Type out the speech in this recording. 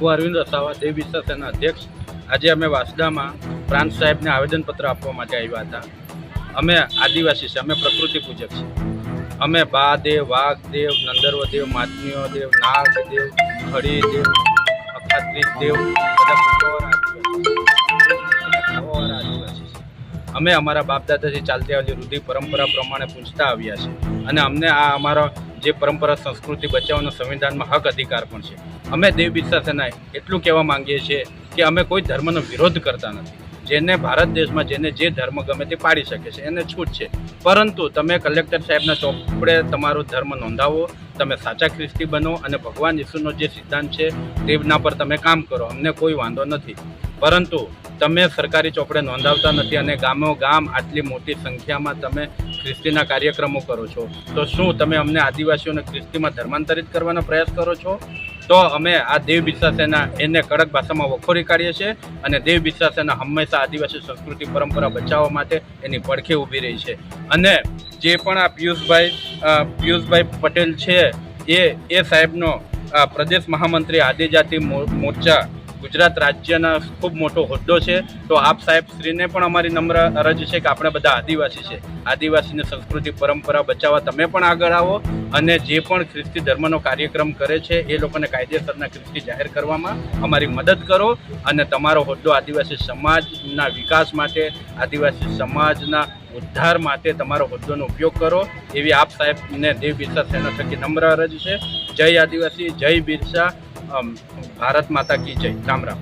હું અરવિંદ વસાવા દેવ વિશ્વાસ સેના અધ્યક્ષ આજે અમે વાસદામાં પ્રાંત સાહેબને આવેદનપત્ર આપવા માટે આવ્યા હતા. અમે આદિવાસી છે, અમે પ્રકૃતિ પૂજક છીએ. અમે બા દેવ, વાઘ દેવ, નંદર્વ દેવ માતનીઓ દેવ, નાગ દેવ, ખડી દેવ અખાત્રી દેવ આદિવાસી. અમે અમારા બાપ દાદાથી ચાલતી આવેલી રૂઢિ પરંપરા પ્રમાણે પૂછતા આવ્યા છે અને અમને આ અમારો જે પરંપરા સંસ્કૃતિ બચાવવાનો સંવિધાનમાં હક અધિકાર પણ છે. અમે દેવ બિરસા એટલું કહેવા માંગીએ છીએ કે અમે કોઈ ધર્મનો વિરોધ કરતા નથી. જેને ભારત દેશમાં જેને જે ધર્મ ગમે તે પાડી શકે છે, એને છૂટ છે. પરંતુ તમે કલેક્ટર સાહેબના ચોપડે તમારો ધર્મ નોંધાવો, તમે સાચા ખ્રિસ્તી બનો અને ભગવાન ઈસુનો જે સિદ્ધાંત છે તેના પર તમે કામ કરો. અમને કોઈ વાંધો નથી. પરંતુ તમે સરકારી ચોપડે નોંધાવતા નથી અને ગામો ગામ આટલી મોટી સંખ્યામાં તમે ખ્રિસ્તીના કાર્યક્રમો કરો છો. તો શું તમે અમને આદિવાસીઓને ખ્રિસ્તીમાં ધર્માંતરિત કરવાનો પ્રયાસ કરો છો? તો અમે આ દેવ બિરસા એને કડક ભાષામાં વખોરી કાઢીએ છીએ અને દેવ બિરસા હંમેશા આદિવાસી સંસ્કૃતિ પરંપરા બચાવવા માટે એની પડખે ઊભી રહી છે. અને જે પણ આ પિયુષભાઈ પિયુષભાઈ પટેલ છે, એ એ સાહેબનો પ્રદેશ મહામંત્રી આદિજાતિ મોરચા ગુજરાત રાજ્યના ખૂબ મોટો હોદ્દો છે. તો આપ સાહેબ શ્રીને પણ અમારી નમ્ર અરજ છે કે આપણે બધા આદિવાસી છે. આદિવાસીની સંસ્કૃતિ, પરંપરા બચાવવા તમે પણ આગળ આવો અને જે પણ ખ્રિસ્તી ધર્મનો કાર્યક્રમ કરે છે, એ લોકોને કાયદેસરના ખ્રિસ્તી જાહેર કરવામાં અમારી મદદ કરો અને તમારો હોદ્દો આદિવાસી સમાજના વિકાસ માટે, આદિવાસી સમાજના ઉદ્ધાર માટે તમારો હોદ્દોનો ઉપયોગ કરો. એવી આપ સાહેબને દેવ બિરસા સેના થકી નમ્ર અરજ છે. જય આદિવાસી, જય બિરસા. ભારત માતા કી જય. રામ રામ.